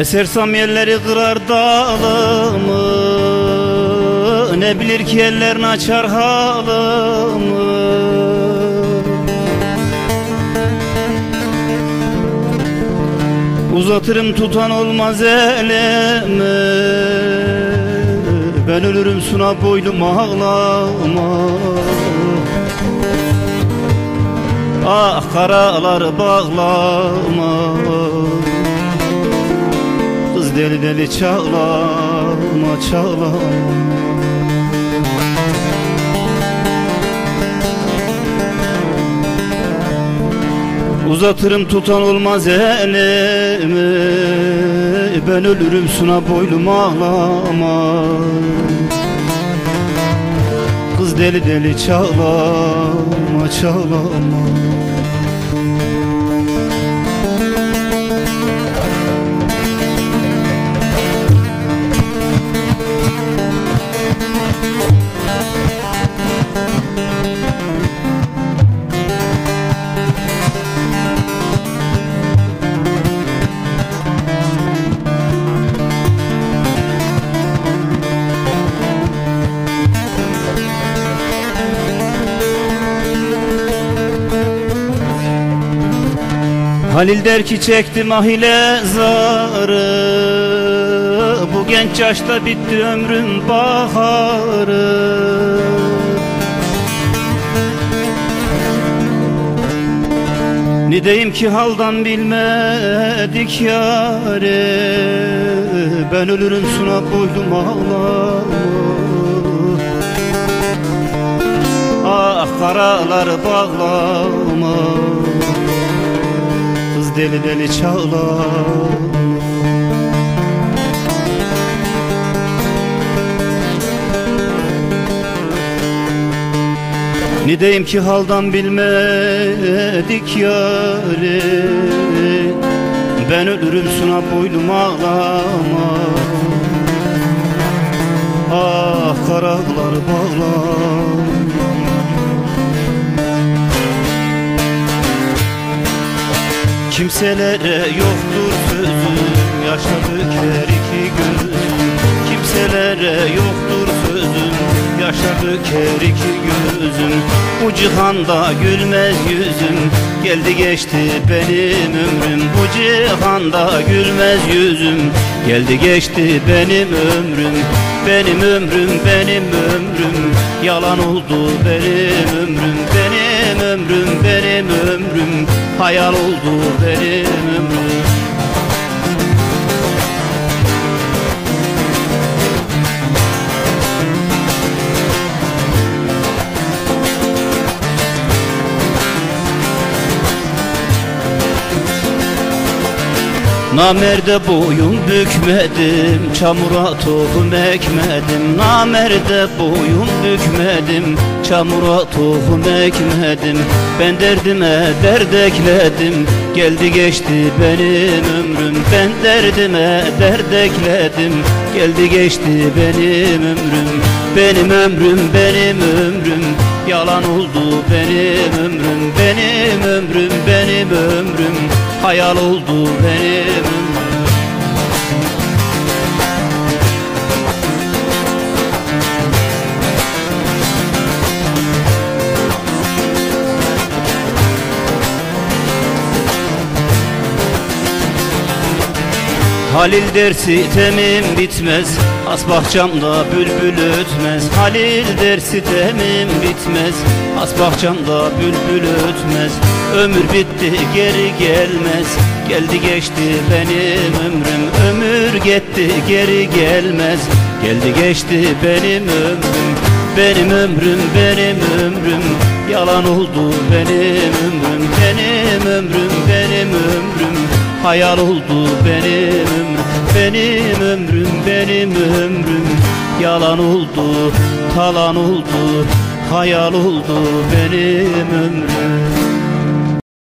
Kesersem yerleri kırar dağılımı Ne bilir ki ellerini açar halımı. Uzatırım tutan olmaz elimi. Ben ölürüm suna boylum ağlama. Ah karalar bağlama Kız deli deli çağlama çağlama Uzatırım tutan olmaz elimi. Ben ölürüm suna boylum ağlama. Kız deli deli çağlama çağlama Halil der ki çektim ahile zarı. Bu genç yaşta bitti ömrün baharı. Ne diyeyim ki haldan bilmedik yare Ben ölürüm suna boylum ağlama Ah karalar bağlama Deli deli çağla Ne diyeyim ki haldan bilmedik yâri? Ben ölürüm suna boylum ağlama. Ah karalar bağlama Kimselere yoktur sözüm Yaşa döker iki gözüm Kimselere yoktur sözüm Yaşa döker iki gözüm Bu cihanda gülmez yüzüm Geldi geçti benim ömrüm. Bu cihanda gülmez yüzüm Geldi geçti benim ömrüm. Benim ömrüm benim ömrüm Yalan oldu benim ömrüm ömrüm benim ömrüm Hayal oldu benim. ömrüm Namerde boyun bükmedim Çamura tohum ekmedim. Namerde boyun bükmedim Çamura tohum ekmedim. Ben derdime dert ekledim Geldi geçti benim ömrüm. Ben derdime dert ekledim Geldi geçti benim ömrüm. Benim ömrüm benim ömrüm Yalan oldu benim ömrüm. Benim ömrüm benim ömrüm Hayal oldu benim Halil dersi temim bitmez Has bahçamda bülbül ötmez. Halil dersi temim bitmez Has bahçamda bülbül ötmez. Ömür bitti geri gelmez Geldi geçti benim ömrüm. Ömür gitti geri gelmez Geldi geçti benim ömrüm. Benim ömrüm benim ömrüm Yalan oldu benim ömrüm. Benim ömrüm benim ömrüm Hayal oldu benim ömrüm Benim ömrüm benim ömrüm. Yalan oldu talan oldu Hayal oldu benim ömrüm